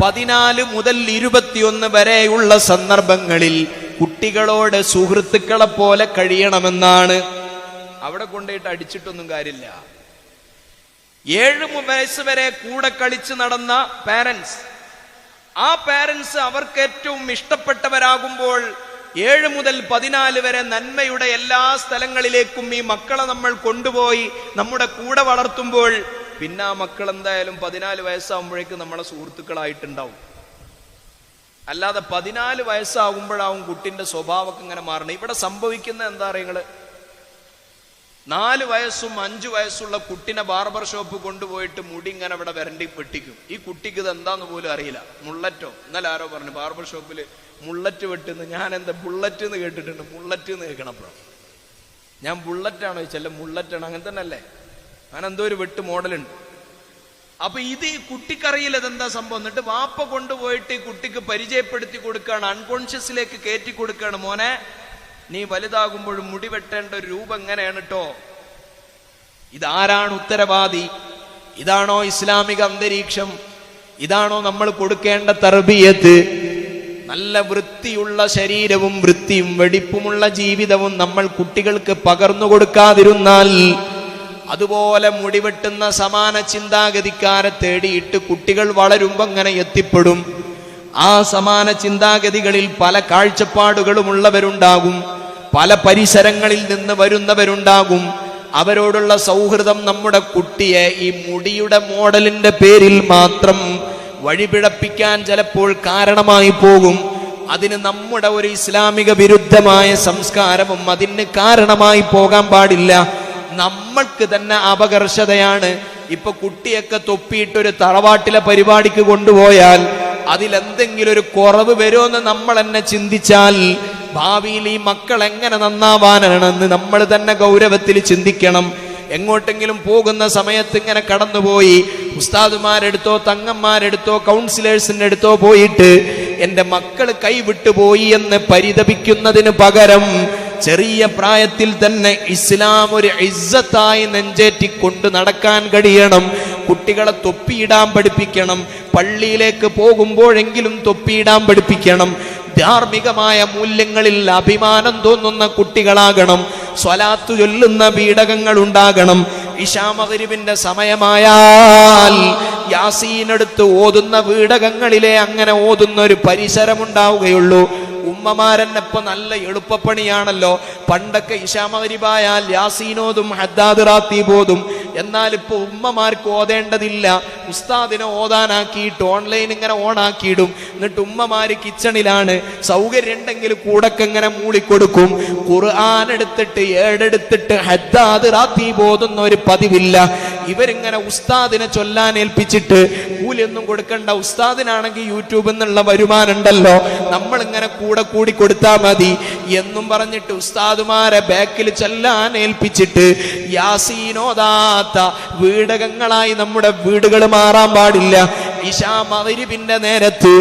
പതിനാല് മുതൽ ഇരുപത്തിയൊന്ന് വരെയുള്ള സന്ദർഭങ്ങളിൽ കുട്ടികളോട് സുഹൃത്തുക്കളെ പോലെ കഴിയണമെന്നാണ്. അവിടെ കൊണ്ടുപോയിട്ട് അടിച്ചിട്ടൊന്നും കാര്യമില്ല. ഏഴ് വയസ്സ് വരെ കൂടെ കളിച്ച് നടന്ന പാരൻസ് ആ പാരൻസ് അവർക്ക് ഏറ്റവും ഇഷ്ടപ്പെട്ടവരാകുമ്പോൾ ഏഴ് മുതൽ പതിനാല് വരെ നന്മയുടെ എല്ലാ സ്ഥലങ്ങളിലേക്കും ഈ മക്കളെ നമ്മൾ കൊണ്ടുപോയി നമ്മുടെ കൂടെ വളർത്തുമ്പോൾ പിന്നെ ആ മക്കൾ എന്തായാലും പതിനാല് വയസ്സാകുമ്പോഴേക്കും നമ്മളെ സുഹൃത്തുക്കളായിട്ടുണ്ടാവും. അല്ലാതെ പതിനാല് വയസ്സാകുമ്പോഴാവും കുട്ടിന്റെ സ്വഭാവമൊക്കെ ഇങ്ങനെ മാറണം. ഇവിടെ സംഭവിക്കുന്ന എന്താ പറയുക നാല് വയസ്സും അഞ്ചു വയസ്സുള്ള കുട്ടിനെ ബാർബർ ഷോപ്പ് കൊണ്ടുപോയിട്ട് മുടി ഇങ്ങനെ ഇവിടെ വരണ്ടി വെട്ടിക്കും. ഈ കുട്ടിക്ക് ഇത് എന്താന്ന് പോലും അറിയില്ല. മുള്ളറ്റോ? ഇന്നലെ ആരോ പറഞ്ഞു ബാർബർ ഷോപ്പിൽ മുള്ളറ്റ് വെട്ടുന്നു. ഞാൻ എന്താ ബുള്ളറ്റ് എന്ന് കേട്ടിട്ടുണ്ട്. മുള്ളറ്റ് എന്ന് കേൾക്കണം അപ്പുറം ഞാൻ ബുള്ളറ്റാണോ ചോദിച്ചല്ല മുള്ളറ്റാണ്. അങ്ങനെ തന്നെ അല്ലേ ഞാൻ എന്തോ ഒരു വെട്ട് മോഡലുണ്ട്. അപ്പൊ ഇത് ഈ കുട്ടിക്കറിയില്ല ഇതെന്താ സംഭവം? എന്നിട്ട് വാപ്പ കൊണ്ടുപോയിട്ട് ഈ കുട്ടിക്ക് പരിചയപ്പെടുത്തി കൊടുക്കുകയാണ്. അൺകോൺഷ്യസിലേക്ക് കയറ്റി കൊടുക്കുകയാണ്. മോനെ നീ വലുതാകുമ്പോഴും മുടി വെട്ടേണ്ട ഒരു രൂപം എങ്ങനെയാണ് കേട്ടോ ഇതാരാണ് ഉത്തരവാദി? ഇതാണോ ഇസ്ലാമിക അന്തരീക്ഷം? ഇതാണോ നമ്മൾ കൊടുക്കേണ്ട തർബീയത്ത്? നല്ല വൃത്തിയുള്ള ശരീരവും വൃത്തിയും വെടിപ്പുമുള്ള ജീവിതവും നമ്മൾ കുട്ടികൾക്ക് പകർന്നു കൊടുക്കാതിരുന്നാൽ അതുപോലെ മുടിവെട്ടുന്ന സമാന ചിന്താഗതിക്കാരെ തേടിയിട്ട് കുട്ടികൾ വളരുമ്പോ അങ്ങനെ എത്തിപ്പെടും. ആ സമാന ചിന്താഗതികളിൽ പല കാഴ്ചപ്പാടുകളുമുള്ളവരുണ്ടാകും. പല പരിസരങ്ങളിൽ നിന്ന് വരുന്നവരുണ്ടാകും. അവരോടുള്ള സൗഹൃദം നമ്മുടെ കുട്ടിയെ ഈ മുടിയുടെ മോഡലിന്റെ പേരിൽ മാത്രം വഴിപിഴപ്പിക്കാൻ ചിലപ്പോൾ കാരണമായി പോകും. അതിന് നമ്മുടെ ഒരു ഇസ്ലാമിക വിരുദ്ധമായ സംസ്കാരവും അതിന് കാരണമായി പോകാൻ പാടില്ല. നമ്മൾക്ക് തന്നെ അപകർഷതയാണ്. ഇപ്പൊ കുട്ടിയൊക്കെ തൊപ്പിയിട്ടൊരു തറവാട്ടിലെ പരിപാടിക്ക് കൊണ്ടുപോയാൽ അതിലെന്തെങ്കിലും ഒരു കുറവ് വരുമെന്ന് നമ്മൾ തന്നെ ചിന്തിച്ചാൽ ഭാവിയിൽ ഈ മക്കൾ എങ്ങനെ നന്നാവാനാണെന്ന് നമ്മൾ തന്നെ ഗൗരവത്തിൽ ചിന്തിക്കണം. എങ്ങോട്ടെങ്കിലും പോകുന്ന സമയത്ത് ഇങ്ങനെ കടന്നുപോയി ഉസ്താദുമാരെടുത്തോ തങ്ങന്മാരെടുത്തോ കൗൺസിലേഴ്സിന്റെ അടുത്തോ പോയിട്ട് എന്റെ മക്കൾ കൈവിട്ടുപോയി എന്ന് പരിതപിക്കുന്നതിന് പകരം ചെറിയ പ്രായത്തിൽ തന്നെ ഇസ്ലാം ഒരു ഇസ്സത്തായി നെഞ്ചേറ്റി കൊണ്ട് നടക്കാൻ കഴിയണം. കുട്ടികളെ തൊപ്പിയിടാൻ പഠിപ്പിക്കണം. പള്ളിയിലേക്ക് പോകുമ്പോഴെങ്കിലും തൊപ്പിയിടാൻ പഠിപ്പിക്കണം. ധാർമ്മികമായ മൂല്യങ്ങളിൽ അഭിമാനം തോന്നുന്ന കുട്ടികളാകണം. സ്വലാത്തു ചൊല്ലുന്ന പീഡകങ്ങൾ ഉണ്ടാകണം ഇഷാമകരിവിന്റെ സമയമായാൽ യാസീനെടുത്ത് ഓതുന്ന വീടകങ്ങളിലെ അങ്ങനെ ഓതുന്ന ഒരു പരിസരമുണ്ടാവുകയുള്ളൂ. ഉമ്മമാരെന്നപ്പോ നല്ല എളുപ്പപ്പണിയാണല്ലോ. പണ്ടൊക്കെ ഇഷാമകരിബായാൽ യാസീനോതും ഹദ്ദാദ് റാത്തീബോതും എന്നാൽ ഇപ്പൊ ഉമ്മമാർക്ക് ഓതേണ്ടതില്ല. ഉസ്താദിനെ ഓതാനാക്കിയിട്ട് ഓൺലൈൻ ഇങ്ങനെ ഓണാക്കിയിടും. എന്നിട്ട് ഉമ്മമാര് കിച്ചണിലാണ്. സൗകര്യം ഉണ്ടെങ്കിൽ കൂടൊക്കെ ഇങ്ങനെ മൂളിക്കൊടുക്കും. ഖുർആൻ എടുത്തിട്ട് ഏടെടുത്തിട്ട് ഹദ്ദാദ് റാത്തി ബോധുന്ന ഒരു പതിവില്ല. ഇവരിങ്ങനെ ഉസ്താദിനെ ചൊല്ലാൻ ഏൽപ്പിച്ചിട്ട് കൂലിയൊന്നും കൊടുക്കണ്ട. ഉസ്താദിനാണെങ്കിൽ യൂട്യൂബിൽ നിന്നുള്ള വരുമാനം ഉണ്ടല്ലോ. നമ്മൾ ഇങ്ങനെ കൂടെ കൂടി കൊടുത്താൽ മതി. എന്നും പറഞ്ഞിട്ട് ഉസ്താദുമാരെ ബാക്കിൽ ചൊല്ലാൻ ഏൽപ്പിച്ചിട്ട് യാസീനോദാത്ത വീടകങ്ങളായി നമ്മുടെ വീടുകൾ മാറാൻ പാടില്ല. ഇഷാ മകരിബിന്റെ നേരത്ത്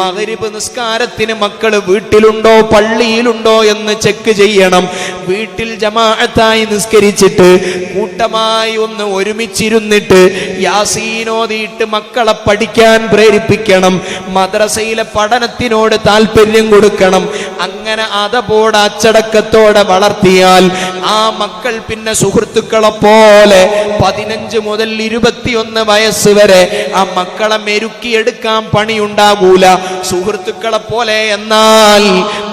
മകരിബ് നിസ്കാരത്തിന് മക്കൾ വീട്ടിലുണ്ടോ പള്ളിയിലുണ്ടോ എന്ന് ചെക്ക് ചെയ്യണം. വീട്ടിൽ ജമാഅത്തായി നിസ്കരിച്ചിട്ട് കൂട്ടമായി ഒന്ന് ഒരുമിച്ചിരുന്നിട്ട് യാസീനോദിയിട്ട് മക്കളെ പഠിക്കാൻ പ്രേരിപ്പിക്കണം മദ്രസയിലെ പഠനത്തിനോട് താല്പര്യം കൊടുക്കണം അങ്ങനെ അതപോടെ അച്ചടക്കത്തോടെ വളർത്തിയാൽ ആ മക്കൾ പിന്നെ സുഹൃത്തുക്കളെ പോലെ പതിനഞ്ച് മുതൽ ഇരുപത്തിയൊന്ന് വയസ്സ് വരെ ആ മക്കളെ മെരുക്കിയെടുക്കാൻ പണിയുണ്ടാകൂല. സുഹൃത്തുക്കളെ പോലെ എന്നാൽ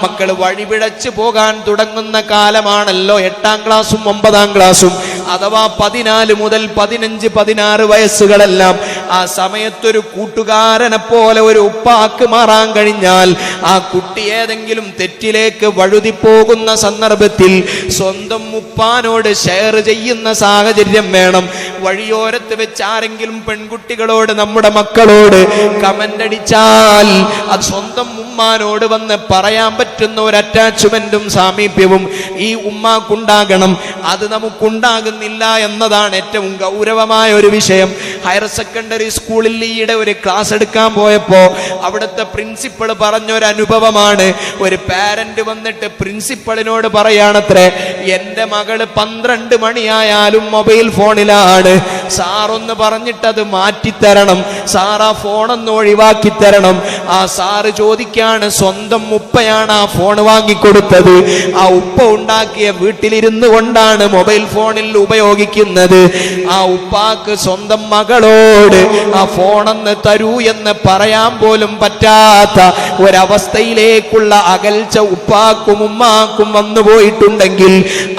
മക്കൾ വഴിപിഴച്ചു പോകാൻ തുടങ്ങുന്ന കാലമാണല്ലോ എട്ടാം ക്ലാസ്സും ഒമ്പതാം ക്ലാസ്സും. അഥവാ പതിനാല് മുതൽ പതിനഞ്ച് പതിനാറ് വയസ്സുകളെല്ലാം ആ സമയത്തൊരു കൂട്ടുകാരനെ പോലെ ഒരു ഉപ്പാക്ക് മാറാൻ കഴിഞ്ഞാൽ ആ കുട്ടി ഏതെങ്കിലും തെറ്റിലേക്ക് വഴുതി പോകുന്ന സന്ദർഭത്തിൽ സ്വന്തം ഉപ്പാനോട് ഷെയർ ചെയ്യുന്ന സാഹചര്യം വേണം. വഴിയോരത്ത് വെച്ച് ആരെങ്കിലും പെൺകുട്ടികളോട് നമ്മുടെ മക്കളോട് കമന്റ് അടിച്ചാൽ അത് സ്വന്തം ഉമ്മാനോട് വന്ന് പറയാൻ പറ്റുന്ന ഒരു അറ്റാച്ച്മെന്റും സാമീപ്യവും ഈ ഉമ്മാക്കുണ്ടാകണം. അത് നമുക്കുണ്ടാകുന്നില്ല എന്നതാണ് ഏറ്റവും ഗൗരവമായ ഒരു വിഷയം. ഹയർ സെക്കൻഡറി സ്കൂളിൽ ഈയിടെ ഒരു ക്ലാസ് എടുക്കാൻ പോയപ്പോ അവിടുത്തെ പ്രിൻസിപ്പൾ പറഞ്ഞൊരു അനുഭവമാണ്. ഒരു പാരന്റ് വന്നിട്ട് പ്രിൻസിപ്പളിനോട് പറയാണത്രേ എന്റെ മകൾ പന്ത്രണ്ട് മണിയായാലും മൊബൈൽ ഫോണിലാണ് സാറൊന്ന് പറഞ്ഞിട്ട് അത് മാറ്റിത്തരണം. സാർ ആ ഫോണൊന്ന് ഒഴിവാക്കി തരണം ആ സാറ് ചോദിക്കാണ് സ്വന്തം ഉപ്പയാണ് ആ ഫോൺ വാങ്ങിക്കൊടുത്തത്. ആ ഉപ്പ ഉണ്ടാക്കിയ വീട്ടിലിരുന്ന് കൊണ്ടാണ് മൊബൈൽ ഫോണിൽ ഉപയോഗിക്കുന്നത്. ആ ഉപ്പാക്ക് സ്വന്തം മകളോട് ആ ഫോണെന്ന് തരൂ എന്ന് പറയാൻ പോലും പറ്റാത്ത ഒരവസ്ഥയിലേക്കുള്ള അകൽച്ച ഉപ്പാക്കും ഉമ്മാക്കും വന്നു പോയിട്ടുണ്ടെങ്കിൽ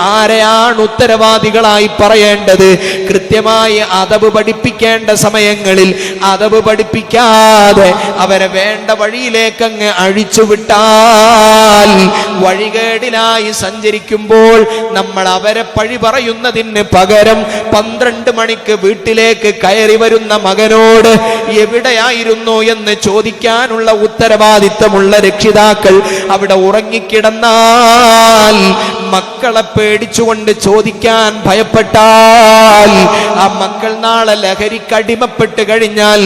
ആരെയാണ് ഉത്തരവാദികളായി പറയേണ്ടത്? കൃത്യമായി അതവ് പഠിപ്പിക്കേണ്ട സമയങ്ങളിൽ അതവ് പഠിപ്പിക്കാതെ അവരെ വേണ്ട വഴിയിലേക്കങ്ങ് അഴിച്ചുവിട്ടാൽ വഴികേടിലായി സഞ്ചരിക്കുമ്പോൾ നമ്മൾ അവരെ പഴി പറയുന്നതിന് പകരം പന്ത്രണ്ട് മണിക്ക് വീട്ടിലേക്ക് കയറി വരുന്ന മകനോട് എവിടെയായിരുന്നു എന്ന് ചോദിക്കാനുള്ള ഉത്തരവാദിത്തമുള്ള രക്ഷിതാക്കൾ അവിടെ ഉറങ്ങിക്കിടന്നാൽ മക്കളെ പേടിച്ചുകൊണ്ട് ചോദിക്കാൻ ഭയപ്പെട്ടാൽ ആ മക്കൾ നാളെ ലഹരിക്കടിമപ്പെട്ട് കഴിഞ്ഞാൽ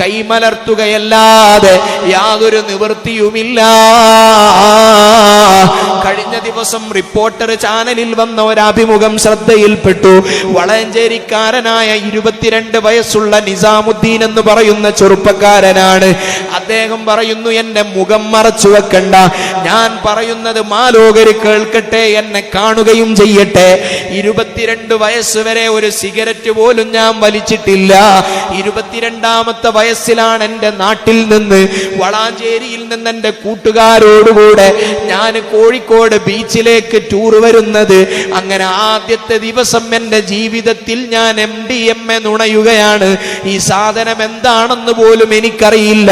കൈമലർത്തുകയല്ലാതെ യാതൊരു നിവൃത്തിയുമില്ല. ദിവസം റിപ്പോർട്ടർ ചാനലിൽ വന്ന ഒരു അഭിമുഖം ശ്രദ്ധയിൽപ്പെട്ടു. വളയഞ്ചേരിക്കാരനായ ഇരുപത്തിരണ്ട് വയസ്സുള്ള നിസാമുദ്ദീൻ എന്ന് പറയുന്ന ചെറുപ്പക്കാരനാണ്. അദ്ദേഹം പറയുന്നു എന്റെ മുഖം മറച്ചു വെക്കണ്ട. ഞാൻ പറയുന്നത് മാലോകര് കേൾക്കട്ടെ എന്നെ കാണുകയും ചെയ്യട്ടെ. ഇരുപത്തിരണ്ട് വയസ്സ് വരെ ഒരു സിഗരറ്റ് പോലും ഞാൻ വലിച്ചിട്ടില്ല. ഇരുപത്തിരണ്ടാമത്തെ വയസ്സിലാണ് എന്റെ നാട്ടിൽ നിന്ന് വളാഞ്ചേരിയിൽ നിന്ന് എന്റെ കൂട്ടുകാരോടുകൂടെ ഞാൻ കോഴിക്കോട് ബീച്ചിലേക്ക് ടൂർ വരുന്നത്. അങ്ങനെ ആദ്യത്തെ ദിവസം എന്റെ ജീവിതത്തിൽ ഞാൻ എം ഡി എം എ നുണയുകയാണ്. ഈ സാധനം എന്താണെന്ന് പോലും എനിക്കറിയില്ല.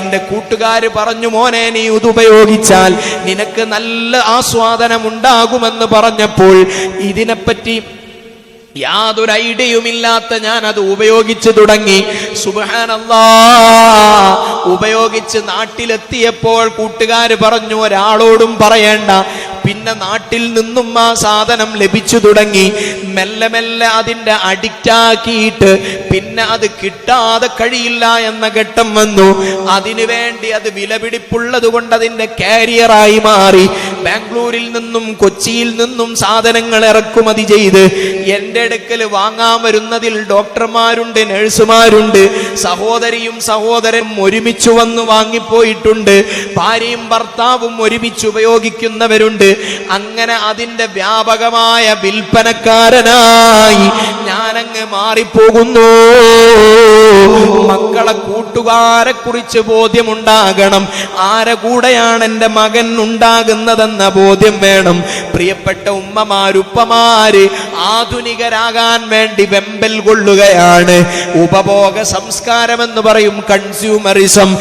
എന്റെ കൂട്ടുകാർ പറഞ്ഞു മോനെ നീ ഇത് ഉപയോഗിച്ചാൽ നിനക്ക് നല്ല ആസ്വാദനം ഉണ്ടാകുമെന്ന് പറഞ്ഞപ്പോൾ ഇതിനെപ്പറ്റി യാതൊരു ഐഡിയയുമില്ലാത്ത ഞാൻ അത് ഉപയോഗിച്ചു തുടങ്ങി. സുബാനല്ലാ ഉപയോഗിച്ച് നാട്ടിലെത്തിയപ്പോൾ കൂട്ടുകാർ പറഞ്ഞു ഒരാളോടും പറയേണ്ട. പിന്നെ നാട്ടിൽ നിന്നും ആ സാധനം ലഭിച്ചു തുടങ്ങി. മെല്ലെ മെല്ലെ അതിന്റെ അഡിക്റ്റാക്കിയിട്ട് പിന്നെ അത് കിട്ടാതെ കഴിയില്ല എന്ന ഘട്ടം വന്നു. അതിനു വേണ്ടി അത് വിലപിടിപ്പുള്ളത് കൊണ്ട് അതിന്റെ കാരിയറായി മാറി. ബാംഗ്ലൂരിൽ നിന്നും കൊച്ചിയിൽ നിന്നും സാധനങ്ങൾ ഇറക്കുമതി ചെയ്ത് എന്റെ അടുക്കൽ വാങ്ങാൻ വരുന്നതിൽ ഡോക്ടർമാരുണ്ട് നഴ്സുമാരുണ്ട് സഹോദരിയും സഹോദരനും ഒരുമിച്ച് വന്ന് വാങ്ങിപ്പോയിട്ടുണ്ട് ഭാര്യയും ഭർത്താവും ഒരുമിച്ച് ഉപയോഗിക്കുന്നവരുണ്ട്. അങ്ങനെ അതിന്റെ വ്യാപകമായ വിൽപ്പനക്കാരനായി ഞാനങ്ങ് മാറിപ്പോകുന്നു. മക്കളെ കൂട്ടുകാരെ കുറിച്ച് ബോധ്യമുണ്ടാകണം. ആരെ കൂടെയാണ് എന്റെ മകൻ ഉണ്ടാകുന്നതെന്ന ബോധ്യം വേണം. പ്രിയപ്പെട്ട ഉമ്മമാരുപ്പമാര് ആധുനികരാകാൻ വേണ്ടി വെമ്പൽ കൊള്ളുകയാണ്. ഉപഭോഗ സംസ്കാരം എന്ന് പറയും കൺസ്യൂമറിസം.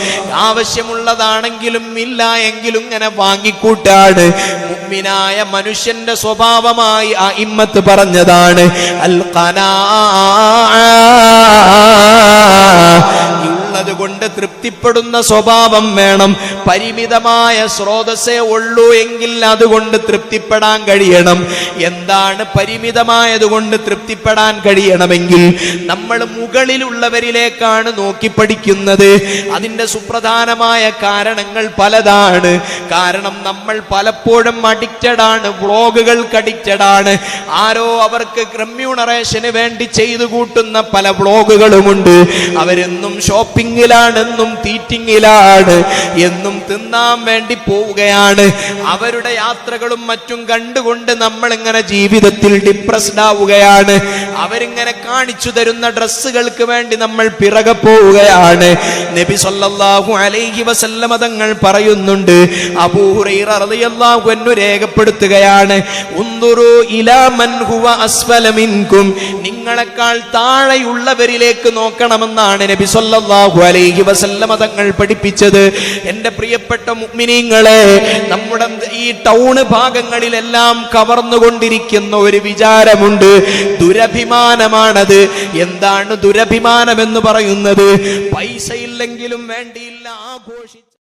ആവശ്യമുള്ളതാണെങ്കിലും ഇല്ല എങ്കിലും ഇങ്ങനെ വാങ്ങിക്കൂട്ടാണ്. മുഗ്മിനായ മനുഷ്യന്റെ സ്വഭാവമായി ആ ഇമ്മത്ത് പറഞ്ഞതാണ് അൽ ഉള്ളത് കൊണ്ട് തൃപ്തിപ്പെടുന്ന സ്വഭാവം വേണം. പരിമിതമായ സ്രോതസ്സേ ഉള്ളൂ എങ്കിൽ അതുകൊണ്ട് തൃപ്തിപ്പെടാൻ കഴിയണം. എന്താണ് പരിമിതമായതുകൊണ്ട് തൃപ്തിപ്പെടാൻ കഴിയണമെങ്കിൽ നമ്മൾ മുകളിലുള്ളവരിലേക്കാണ് നോക്കി പഠിക്കുന്നത് അതിന്റെ സുപ്രധാനമായ കാരണങ്ങൾ പലതാണ്. കാരണം നമ്മൾ പലപ്പോഴും അഡിക്റ്റഡ് ആണ് വ്ളോഗുകൾക്ക് അഡിക്റ്റഡ് ആണ്. ആരോ അവർക്ക് റെമ്യൂണറേഷന് വേണ്ടി ചെയ്തു കൂട്ടുന്ന പല വ്ളോഗുകളുമുണ്ട്. അവരെന്നും ഷോപ്പിങ്ങിലാണ് എന്നും തീറ്റിങ്ങിലാണ് എന്നും തിന്നാൻ വേണ്ടി പോവുകയാണ്. അവരുടെ യാത്രകളും മറ്റും കണ്ടുകൊണ്ട് നമ്മൾ ഇങ്ങനെ ജീവിതത്തിൽ ഡിപ്രസ്ഡ് ആവുകയാണ്. അവരിങ്ങനെ കാണിച്ചു തരുന്ന ഡ്രസ്സുകൾക്ക് വേണ്ടി നമ്മൾ പിറകെ പോവുകയാണ്. നബി സല്ലല്ലാഹു അലൈഹി വസല്ലമ തങ്ങൾ പറയുന്നുണ്ട് അബൂ ഹുറൈറ റളിയല്ലാഹു അൻഹു രേഖപ്പെടുത്തുകയാണ് ഇലാ മൻ ഹുവ അസ്ഫല മിൻകും നിങ്ങളെക്കാൾ താഴെയുള്ളവരിലേക്ക് നോക്കണമെന്നാണ് നബി സല്ലല്ലാഹു അലൈഹി വസല്ലമ തങ്ങൾ പഠിപ്പിച്ചത്. എന്റെ പ്രിയപ്പെട്ട മുഅ്മിനീങ്ങളെ നമ്മുടെ ഈ ടൗണ് ഭാഗങ്ങളിലെല്ലാം കവർന്നുകൊണ്ടിരിക്കുന്ന ഒരു വിചാരമുണ്ട്. ദുരഭിമാനമാണത് എന്താണ് ദുരഭിമാനം എന്ന് പറയുന്നത്? പൈസ ഇല്ലെങ്കിലും വേണ്ടിയില്ല ആഘോഷിച്ച്